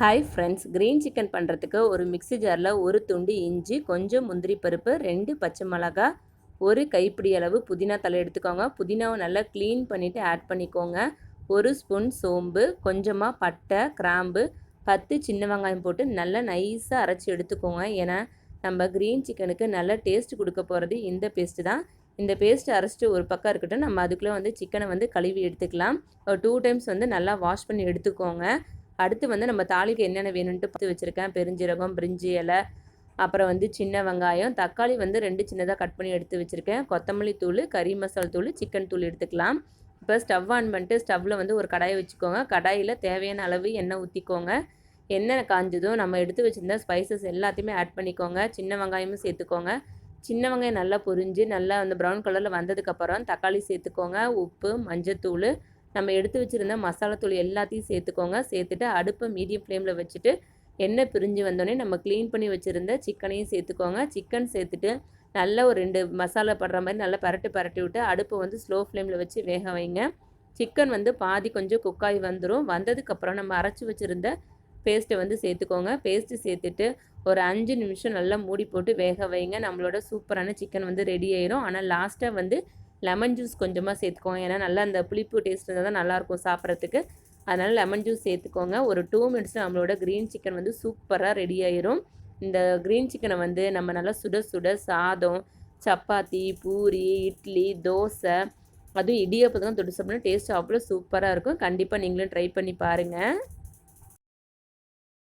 Hi friends green chicken பண்ணுறதுக்கு ஒரு mixie ஜாரில் ஒரு துண்டு இஞ்சி கொஞ்சம் முந்திரி பருப்பு ரெண்டு பச்சை மிளகா ஒரு கைப்பிடி அளவு புதினா தலை எடுத்துக்கோங்க. புதினாவை நல்லா க்ளீன் பண்ணிவிட்டு ஆட் பண்ணிக்கோங்க. ஒரு ஸ்பூன் சோம்பு கொஞ்சமாக பட்டை கிராம்பு பத்து சின்ன வெங்காயம் போட்டு நல்லா நைஸாக அரைச்சி எடுத்துக்கோங்க. ஏன்னா நம்ம க்ரீன் சிக்கனுக்கு நல்ல டேஸ்ட் கொடுக்க போகிறது இந்த பேஸ்ட்டு தான். இந்த பேஸ்ட்டு அரைச்சிட்டு ஒரு பக்கம் இருக்கட்டும் நம்ம அதுக்குள்ளே வந்து சிக்கனை வந்து கழுவி எடுத்துக்கலாம். ஒரு டூ டைம்ஸ் வந்து நல்லா வாஷ் பண்ணி எடுத்துக்கோங்க. அடுத்து வந்து நம்ம தாளிக்கு என்னென்ன வேணும்ன்ட்டு பார்த்து வச்சுருக்கேன். பெருஞ்சீரகம் பிரிஞ்சி இலை அப்புறம் வந்து சின்ன வெங்காயம் தக்காளி வந்து ரெண்டு சின்னதாக கட் பண்ணி எடுத்து வச்சுருக்கேன். கொத்தமல்லி தூள் கறி மசாலா தூள் சிக்கன் தூள் எடுத்துக்கலாம். இப்போ ஸ்டவ் ஆன் பண்ணிட்டு ஸ்டவ்வில் வந்து ஒரு கடாயை வச்சுக்கோங்க. கடாயில் தேவையான அளவு எண்ணெய் ஊற்றிக்கோங்க எண்ணெய் காஞ்சதும் நம்ம எடுத்து வச்சுருந்த ஸ்பைசஸ் எல்லாத்தையுமே ஆட் பண்ணிக்கோங்க. சின்ன வெங்காயமும் சேர்த்துக்கோங்க. சின்ன வெங்காயம் நல்லா பொரிஞ்சு நல்லா அந்த ப்ரௌன் கலரில் வந்ததுக்கப்புறம் தக்காளி சேர்த்துக்கோங்க. உப்பு மஞ்சத்தூள் நம்ம எடுத்து வச்சுருந்த தூள் எல்லாத்தையும் சேர்த்துக்கோங்க. சேர்த்துட்டு அடுப்பை மீடியம் ஃப்ளேமில் வச்சுட்டு எண்ணெய் பிரிஞ்சு வந்தோடனே நம்ம க்ளீன் பண்ணி வச்சுருந்த சிக்கனையும் சேர்த்துக்கோங்க. சிக்கன் சேர்த்துட்டு நல்லா ஒரு ரெண்டு மசாலா படுற மாதிரி நல்லா பரட்டி பரட்டி விட்டு அடுப்பை வந்து ஸ்லோ ஃப்ளேமில் வச்சு வேக வைங்க. சிக்கன் வந்து பாதி கொஞ்சம் குக்காய் வந்துடும் வந்ததுக்கப்புறம் நம்ம அரைச்சி வச்சுருந்த பேஸ்ட்டை வந்து சேர்த்துக்கோங்க. பேஸ்ட்டு சேர்த்துட்டு ஒரு அஞ்சு நிமிஷம் நல்லா மூடி போட்டு வேக வைங்க. நம்மளோட சூப்பரான சிக்கன் வந்து ரெடி ஆயிரும். ஆனால் லாஸ்ட்டாக வந்து லெமன் ஜூஸ் கொஞ்சமாக சேர்த்துக்கோங்க. ஏன்னா நல்லா அந்த புளிப்பு டேஸ்ட் இருந்தால் தான் நல்லாயிருக்கும் சாப்பிட்றதுக்கு. அதனால் லெமன் ஜூஸ் சேர்த்துக்கோங்க. ஒரு டூ மினிட்ஸில் நம்மளோட க்ரீன் சிக்கன் வந்து சூப்பராக ரெடி ஆயிரும். இந்த க்ரீன் சிக்கனை வந்து நம்ம நல்லா சுட சுட சாதம் சப்பாத்தி பூரி இட்லி தோசை அதுவும் இடியப்பதான் தொட்டு சாப்பிட்னா டேஸ்ட் அவ்வளோ சூப்பராக இருக்கும். கண்டிப்பாக நீங்களும் ட்ரை பண்ணி பாருங்கள்